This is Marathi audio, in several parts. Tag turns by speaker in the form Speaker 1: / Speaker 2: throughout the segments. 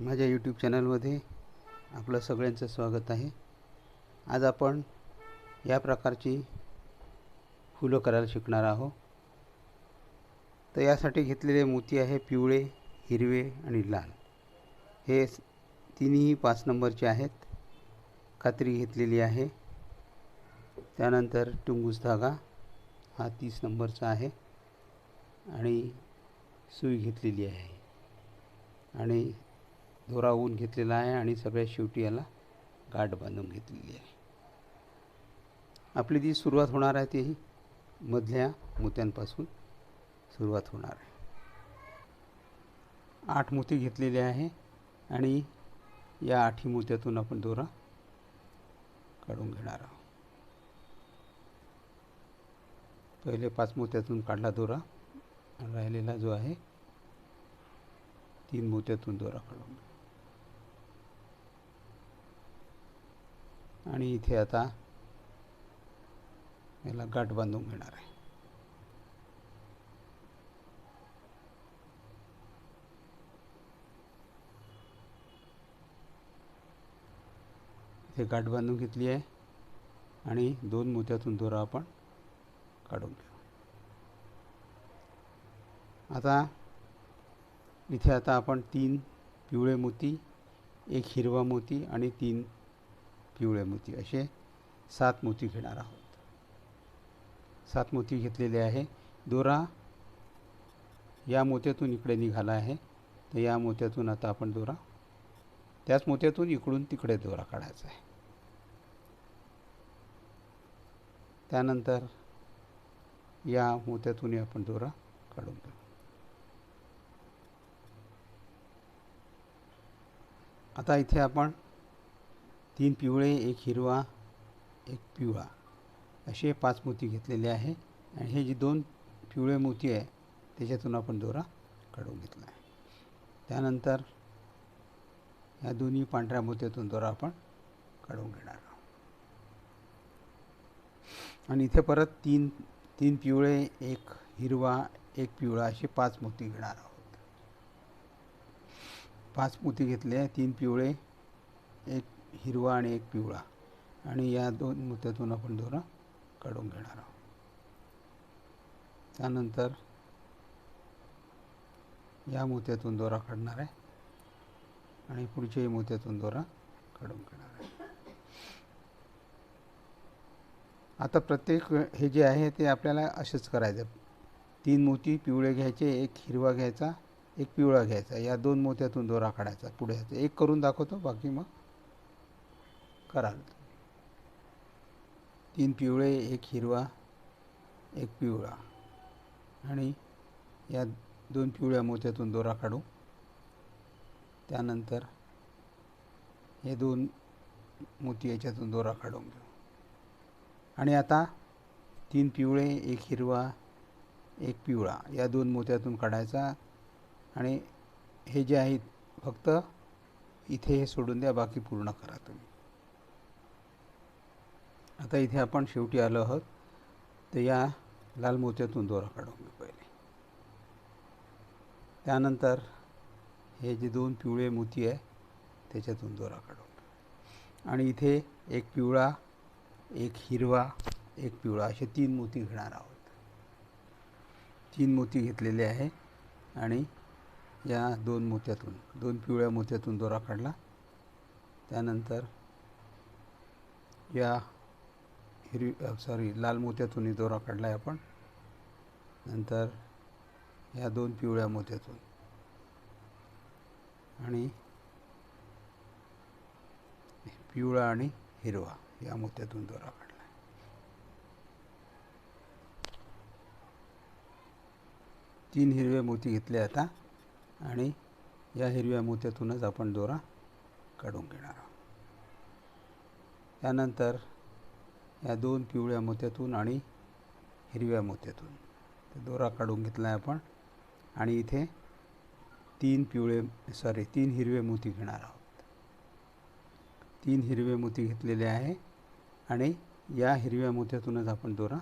Speaker 1: माझ्या यूट्यूब चॅनलमध्ये आपलं सगळ्यांचं स्वागत आहे. आज आपण या प्रकारची फुलं करायला शिकणार आहोत. तर यासाठी घेतलेले मोती आहे पिवळे हिरवे आणि लाल. हे तिन्ही पाच नंबरचे आहेत. कात्री घेतलेली आहे. त्यानंतर टुंगूस धागा हा तीस नंबरचा आहे आणि सुई घेतलेली आहे. आणि दोरा ऊन घेतलेला आहे आणि सगळ्या शेवटी याला गाठ बांधून घेतलेली आहे. आपली जी सुरुवात होणार आहे ती मधल्या मोत्यांपासून सुरुवात होणार आहे. आठ मोती घेतलेले आहे आणि या आठी मोत्यातून आपण दोरा काढून घेणार आहोत. पहिले पाच मोत्यातून काढला दोरा. राहिलेला जो आहे तीन मोत्यातून दोरा काढून आणि इथे आता याला गाठ बांधून घेणार आहे. इथे गाठ बांधून घेतली आहे आणि दोन मोत्यातून दोरा आपण काढून घेऊ. आता इथे आता आपण तीन पिवळे मोती एक हिरवा मोती आणि तीन पिवळ्या मोती असे सात मोती घेणार आहोत. सात मोती घेतलेले आहे. दोरा या मोत्यातून इकडे निघाला आहे. तर या मोत्यातून आता आपण दोरा त्याच मोत्यातून इकडून तिकडे दोरा काढायचा आहे. त्यानंतर या मोत्यातूनही आपण दोरा काढून घेऊ. आता इथे आपण तीन पिवळे एक हिरवा एक पिवळा. असे पाच मोती घेतलेले आहे. आणि हे जे दोन पिवळे मोती आहे त्याच्यातून आपण दोरा काढून घेतला आहे. त्यानंतर या दोन्ही पांढऱ्या मोत्यातून दोरा आपण काढून घेणार आहोत. आणि इथे परत तीन तीन पिवळे एक हिरवा एक पिवळा असे पाच मोती घेणार आहोत. पाच मोती घेतले तीन पिवळे एक हिरवा आणि एक पिवळा. आणि या दोन मोत्यातून आपण दोरा काढून घेणार आहोत. त्यानंतर या मोत्यातून दोरा काढणार आहे. आणि पुढच्याही मोत्यातून दोरा काढून घेणार आहे. आता प्रत्येक हे जे आहे ते आपल्याला असेच करायचं तीन मोती पिवळे घ्यायचे एक हिरवा घ्यायचा एक पिवळा घ्यायचा. या दोन मोत्यातून दोरा काढायचा पुढे एक करून दाखवतो बाकी मग कराल. तीन पिवळे एक हिरवा एक पिवळा. आणि या दोन पिवळ्या मोत्यातून दोरा काढू. त्यानंतर हे दोन मोती याच्यातून दोरा काढून घेऊ. आणि आता तीन पिवळे एक हिरवा एक पिवळा या दोन मोत्यातून काढायचा. आणि हे जे आहेत फक्त इथे हे सोडून द्या बाकी पूर्ण करा तुम्ही. आता इथे आपण शेवटी आलो आहोत. तर या लाल मोत्यातून दोरा काढून घेऊ पहिले. त्यानंतर हे जे दोन पिवळे मोती आहे त्याच्यातून दोरा काढून आणि इथे एक पिवळा एक हिरवा एक पिवळा असे तीन मोती घेणार आहोत. तीन मोती घेतलेले आहे आणि या दोन मोत्यातून दोन पिवळ्या मोत्यातून दोरा काढला. त्यानंतर या हिरवी सॉरी लाल मोत्यातून दोरा काढला आहे आपण. नंतर या दोन पिवळ्या मोत्यातून. आणि पिवळा आणि हिरवा या मोत्यातून दोरा काढला तीन हिरवे मोती घेतले आता आणि या हिरव्या मोत्यातूनच आपण दोरा काढून घेणार आहोत. त्यानंतर या दोन पिवळ्या मोत्यातून आणि हिरव्या मोत्यातून. दोरा काढून घेतला आहे आपण. आणि इथे तीन पिवळे सॉरी तीन हिरवे मोती घेणार आहोत. तीन हिरवे मोती घेतलेले आहे आणि या हिरव्या मोत्यातूनच आपण दोरा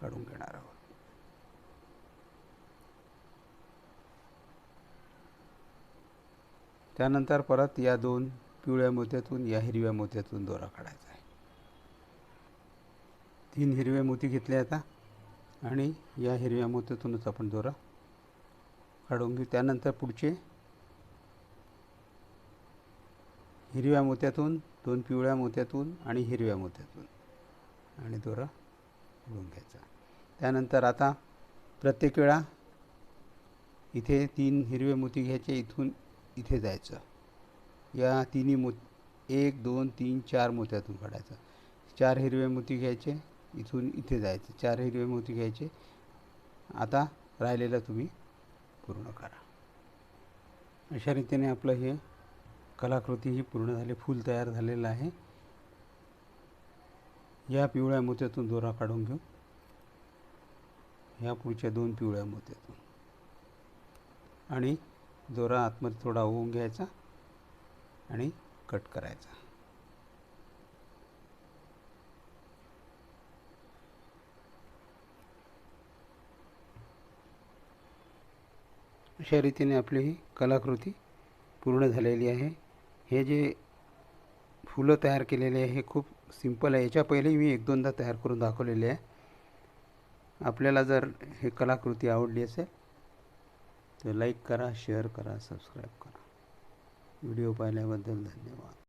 Speaker 1: काढून घेणार आहोत. त्यानंतर परत या दोन पिवळ्या मोत्यातून या हिरव्या मोत्यातून दोरा काढायचा आहे. तीन हिरवे मोती घेतले आता. आणि या हिरव्या मोत्यातूनच आपण दोरा काढून घेऊ. त्यानंतर पुढचे हिरव्या मोत्यातून दोन पिवळ्या मोत्यातून आणि हिरव्या मोत्यातून आणि दोरा काढून घ्यायचा. त्यानंतर आता प्रत्येक वेळा इथे तीन हिरवे मोती घ्यायचे इथून इथे जायचं. या तिन्ही मो एक दोन तीन चार मोत्यातून काढायचं. चार हिरवे मोती घ्यायचे. इथून इथे जायचं. चार हिरवे मोती घ्यायचे. आता राहिलेलं तुम्ही पूर्ण करा. अशा रीतीने आपलं हे कलाकृती ही पूर्ण झाली. फूल तयार झालेलं आहे. या पिवळ्या मोत्यातून दोरा काढून घेऊ. ह्या पुढच्या दोन पिवळ्या मोत्यातून. आणि दोरा आतमध्ये थोडा होऊन घ्यायचा आणि कट करायचा. अशा रीतीने आपली ही कलाकृती पूर्ण झालेली आहे. हे जे फुलं तयार केलेले आहे हे खूप सिंपल आहे. याच्या पहिलेही मी एक दोनदा तयार करून दाखवलेले आहे. आपल्याला जर हे कलाकृती आवडली असेल तर लाईक करा शेअर करा सबस्क्राईब करा. व्हिडिओ पाहिल्याबद्दल धन्यवाद.